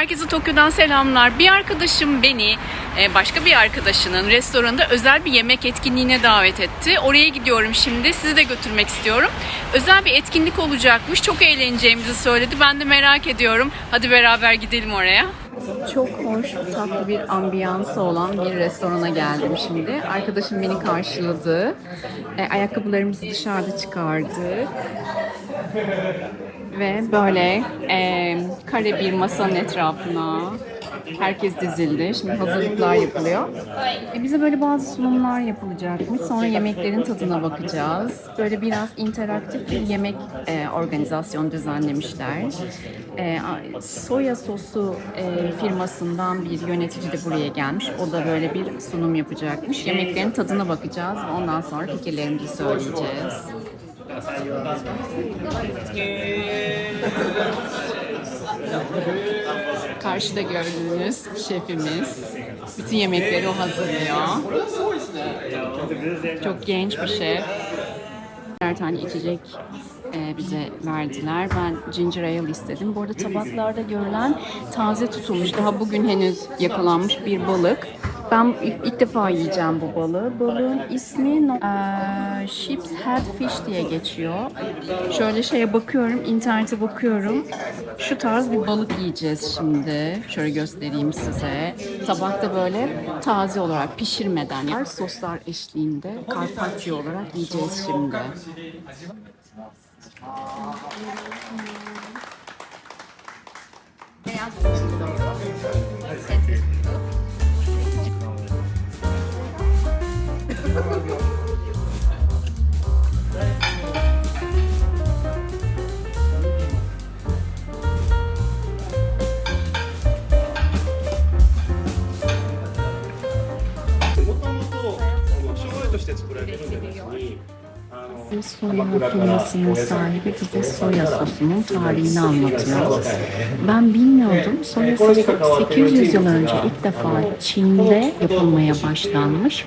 Herkese Tokyo'dan selamlar. Bir arkadaşım beni e, başka bir arkadaşının restoranında özel bir yemek etkinliğine davet etti. Oraya gidiyorum şimdi. Sizi de götürmek istiyorum. Özel bir etkinlik olacakmış. Çok eğleneceğimizi söyledi. Ben de merak ediyorum. Hadi beraber gidelim oraya. Çok hoş, tatlı bir ambiyansı olan bir restorana geldim şimdi. Arkadaşım beni karşıladı. E, ayakkabılarımızı dışarıda çıkardık. Ve böyle e, kare bir masanın etrafına herkes dizildi. Şimdi hazırlıklar yapılıyor. E, bize böyle bazı sunumlar yapılacakmış. Sonra yemeklerin tadına bakacağız. Böyle biraz interaktif bir yemek e, organizasyon düzenlemişler. E, soya sosu e, firmasından bir yönetici de buraya gelmiş. O da böyle bir sunum yapacakmış. Yemeklerin tadına bakacağız ondan sonra fikirlerimizi söyleyeceğiz. Karşıda gördüğünüz şefimiz. Bütün yemekleri o hazırlıyor. Çok genç bir şef. Birer tane içecek e, bize verdiler. Ben ginger ale istedim. Bu arada tabaklarda görülen taze tutulmuş, daha bugün henüz yakalanmış bir balık. Ben ilk, defa yiyeceğim bu balığı. Balığın ismi no- eee, Sheep's Head Fish diye geçiyor. Şöyle şeye bakıyorum, internete bakıyorum. Şu tarz bir balık yiyeceğiz şimdi. Şöyle göstereyim size. Tabakta böyle taze olarak pişirmeden yani soslar eşliğinde carpaccio olarak yiyeceğiz şimdi. もして作られてるんですにあの Soya firmasının sahibi bize soya sosunun tarihini anlatıyor. Ben bilmiyordum. Soya sosu 800 yıl önce ilk defa Çin'de yapılmaya başlanmış.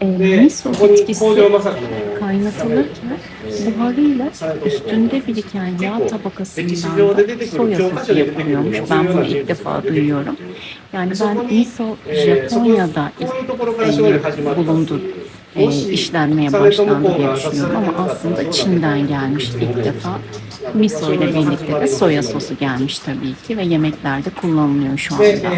E, で miso ここに bitkisi 工場まさかの kaynatılırken buharıyla üstünde biriken yağ tabakasından da soya sosu yapılıyormuş. Ben bunu ilk defa duyuyorum. Yani ben miso Japonya'da ilk e, bulundu e, işlenmeye başlandı diye düşünüyorum ama aslında Çin'den gelmiş ilk defa. Miso ile birlikte de soya sosu gelmiş tabii ki ve yemeklerde kullanılıyor şu で、anda.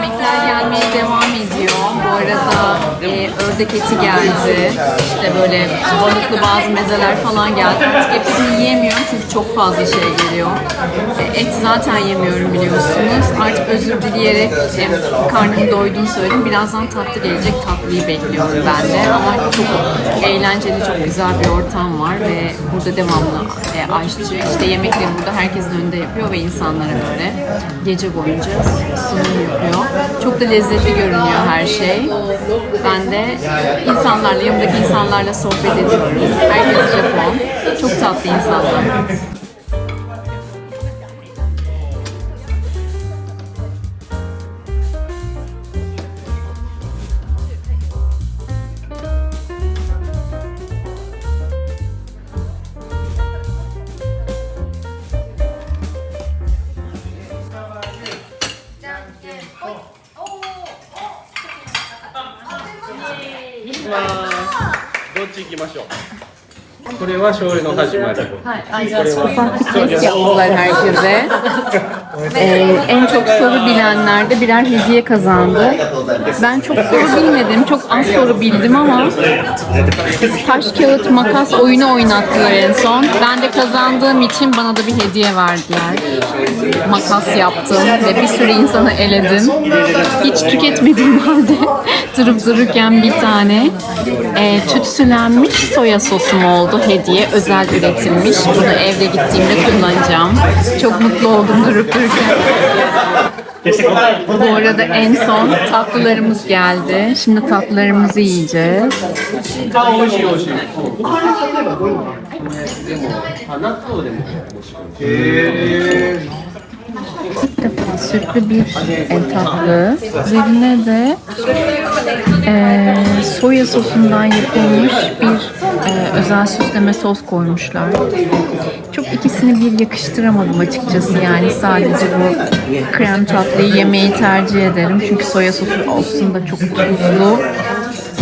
米拉雅米 devam ediyor. Bu arada e, ördek eti geldi. İşte böyle balıklı bazı mezeler falan geldi. Artık hepsini yiyemiyorum çünkü çok fazla şey geliyor. E, et zaten yemiyorum biliyorsunuz. Artık özür dileyerek e, karnım doyduğunu söyledim. Birazdan tatlı gelecek. Tatlıyı bekliyorum ben de. Ama çok eğlenceli, çok güzel bir ortam var ve burada devamlı e, aşçı işte yemekleri burada herkesin önünde yapıyor ve insanlara böyle gece boyunca sunum yapıyor. Çok da lezzetli görünüyor her şey. Ben de insanlarla, yanımdaki insanlarla sohbet ediyorum. Herkes Japon. Çok tatlı insanlar. っち行きましょうこれは醤油の始まり Ufak bir test yaptılar herkese. Ee, en çok soru bilenler de birer hediye kazandı. Ben çok soru bilmedim. Çok az soru bildim ama taş kağıt makas oyunu oynattılar en son. Ben de kazandığım için bana da bir hediye verdiler. Makas yaptım ve bir sürü insanı eledim. Hiç tüketmediğim halde durup dururken bir tane e, tütsülenmiş soya sosum oldu hediye. Özel üretilmiş. Bunu evde gittiğimde kullanacağım. Çok mutlu oldum durup dururken. Bu arada en son tatlılarımız geldi. Şimdi tatlılarımızı yiyeceğiz. İlk defa sütlü bir e, tatlı. Üzerine de e, soya sosundan yapılmış bir e, özel süsleme sos koymuşlar. Çok ikisini bir yakıştıramadım açıkçası yani sadece bu krem tatlıyı yemeyi tercih ederim. Çünkü soya sosu aslında çok tuzlu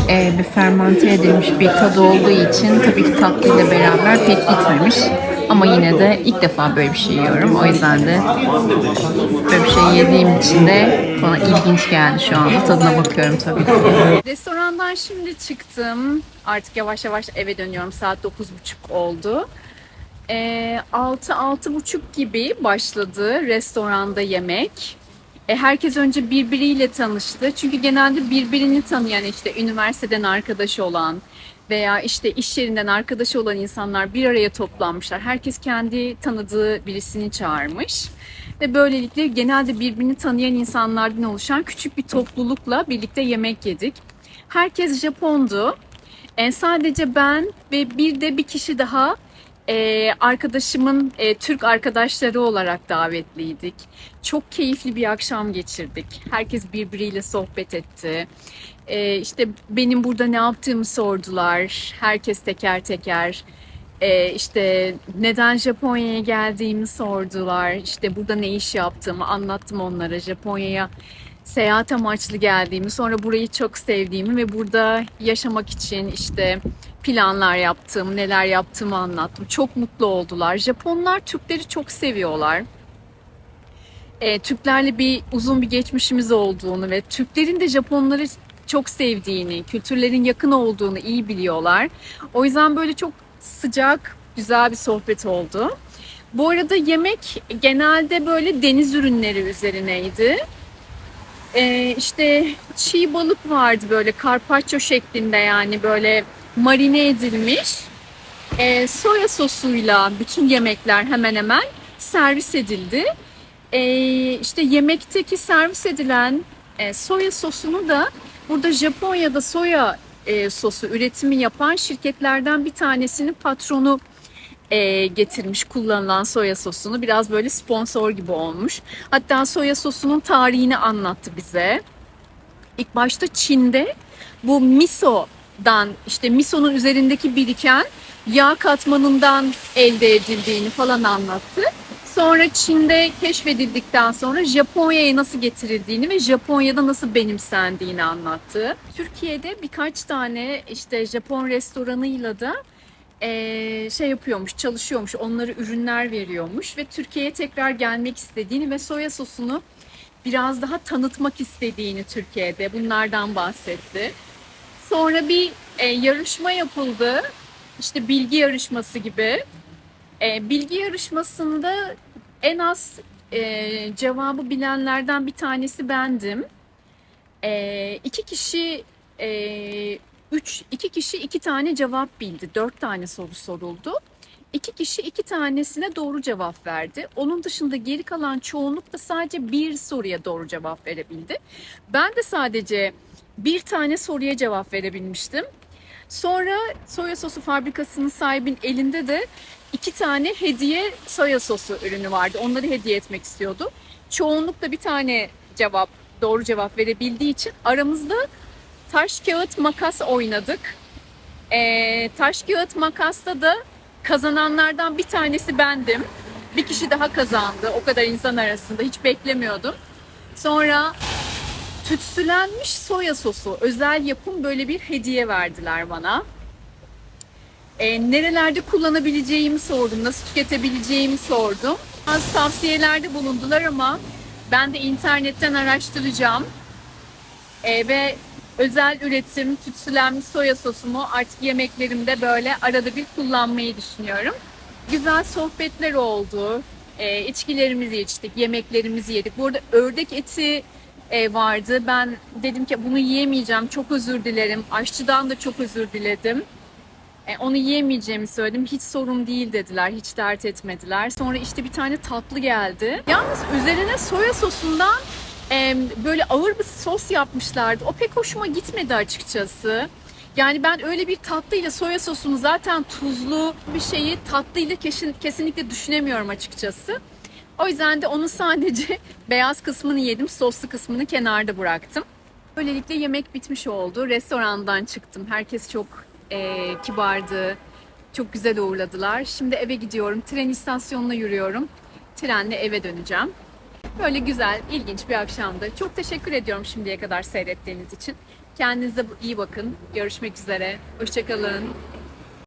e, bir fermente edilmiş bir tadı olduğu için tabii ki tatlıyla beraber pek gitmemiş. Ama yine de ilk defa böyle bir şey yiyorum. O yüzden de böyle bir şey yediğim için de bana ilginç geldi şu anda. Tadına bakıyorum tabii. Restorandan şimdi çıktım. Artık yavaş yavaş eve dönüyorum. Saat 9.30 oldu. Ee, 6-6.30 gibi başladı restoranda yemek. E, herkes önce birbiriyle tanıştı. Çünkü genelde birbirini tanıyan işte üniversiteden arkadaş olan veya işte iş yerinden arkadaş olan insanlar bir araya toplanmışlar. Herkes kendi tanıdığı birisini çağırmış. Ve böylelikle genelde birbirini tanıyan insanlardan oluşan küçük bir toplulukla birlikte yemek yedik. Herkes Japondu. E, sadece ben ve bir de bir kişi daha e, arkadaşımın e, Türk arkadaşları olarak davetliydik. Çok keyifli bir akşam geçirdik. Herkes birbiriyle sohbet etti. E, işte benim burada ne yaptığımı sordular. Herkes teker teker. E, işte neden Japonya'ya geldiğimi sordular. İşte burada ne iş yaptığımı anlattım onlara. Japonya'ya seyahat amaçlı geldiğimi, sonra burayı çok sevdiğimi ve burada yaşamak için işte planlar yaptığım, neler yaptığımı anlattım. Çok mutlu oldular. Japonlar Türkleri çok seviyorlar. E, Türklerle bir uzun bir geçmişimiz olduğunu ve Türklerin de Japonları çok sevdiğini, kültürlerin yakın olduğunu iyi biliyorlar. O yüzden böyle çok sıcak, güzel bir sohbet oldu. Bu arada yemek genelde böyle deniz ürünleri üzerineydi. Ee, işte çiğ balık vardı böyle carpaccio şeklinde yani böyle marine edilmiş. Ee, soya sosuyla bütün yemekler hemen hemen servis edildi. Ee, işte yemekteki servis edilen e, soya sosunu da burada Japonya'da soya e, sosu üretimi yapan şirketlerden bir tanesinin patronu e, getirmiş kullanılan soya sosunu. Biraz böyle sponsor gibi olmuş. Hatta soya sosunun tarihini anlattı bize. İlk başta Çin'de bu miso'dan işte miso'nun üzerindeki biriken yağ katmanından elde edildiğini falan anlattı. Sonra Çin'de keşfedildikten sonra Japonya'ya nasıl getirildiğini ve Japonya'da nasıl benimsendiğini anlattı. Türkiye'de birkaç tane işte Japon restoranıyla da şey yapıyormuş, çalışıyormuş, onlara ürünler veriyormuş ve Türkiye'ye tekrar gelmek istediğini ve soya sosunu biraz daha tanıtmak istediğini Türkiye'de bunlardan bahsetti. Sonra bir yarışma yapıldı. İşte bilgi yarışması gibi. Bilgi yarışmasında en az cevabı bilenlerden bir tanesi bendim. E, iki kişi üç, iki kişi iki tane cevap bildi. Dört tane soru soruldu. İki kişi iki tanesine doğru cevap verdi. Onun dışında geri kalan çoğunluk da sadece bir soruya doğru cevap verebildi. Ben de sadece bir tane soruya cevap verebilmiştim. Sonra soya sosu fabrikasının sahibinin elinde de iki tane hediye soya sosu ürünü vardı. Onları hediye etmek istiyordu. Çoğunlukla bir tane cevap doğru cevap verebildiği için aramızda taş kağıt makas oynadık. Ee, taş kağıt makasta da kazananlardan bir tanesi bendim. Bir kişi daha kazandı o kadar insan arasında hiç beklemiyordum. Sonra tütsülenmiş soya sosu özel yapım böyle bir hediye verdiler bana. Ee, nerelerde kullanabileceğimi sordum, nasıl tüketebileceğimi sordum. Az tavsiyelerde bulundular ama ben de internetten araştıracağım. E, ve özel üretim tütsülenmiş soya sosumu artık yemeklerimde böyle arada bir kullanmayı düşünüyorum. Güzel sohbetler oldu. E, içkilerimizi içtik, yemeklerimizi yedik. Bu arada ördek eti e, vardı. Ben dedim ki bunu yiyemeyeceğim. Çok özür dilerim. Aşçıdan da çok özür diledim. E, onu yiyemeyeceğimi söyledim. Hiç sorun değil dediler. Hiç dert etmediler. Sonra işte bir tane tatlı geldi. Yalnız üzerine soya sosundan böyle ağır bir sos yapmışlardı. O pek hoşuma gitmedi açıkçası. Yani ben öyle bir tatlıyla soya sosunu zaten tuzlu bir şeyi tatlıyla kesin, kesinlikle düşünemiyorum açıkçası. O yüzden de onun sadece beyaz kısmını yedim, soslu kısmını kenarda bıraktım. Böylelikle yemek bitmiş oldu. Restorandan çıktım. Herkes çok eee, kibardı. Çok güzel uğurladılar. Şimdi eve gidiyorum. Tren istasyonuna yürüyorum. Trenle eve döneceğim. Böyle güzel, ilginç bir akşamdı. Çok teşekkür ediyorum şimdiye kadar seyrettiğiniz için. Kendinize iyi bakın. Görüşmek üzere. Hoşçakalın.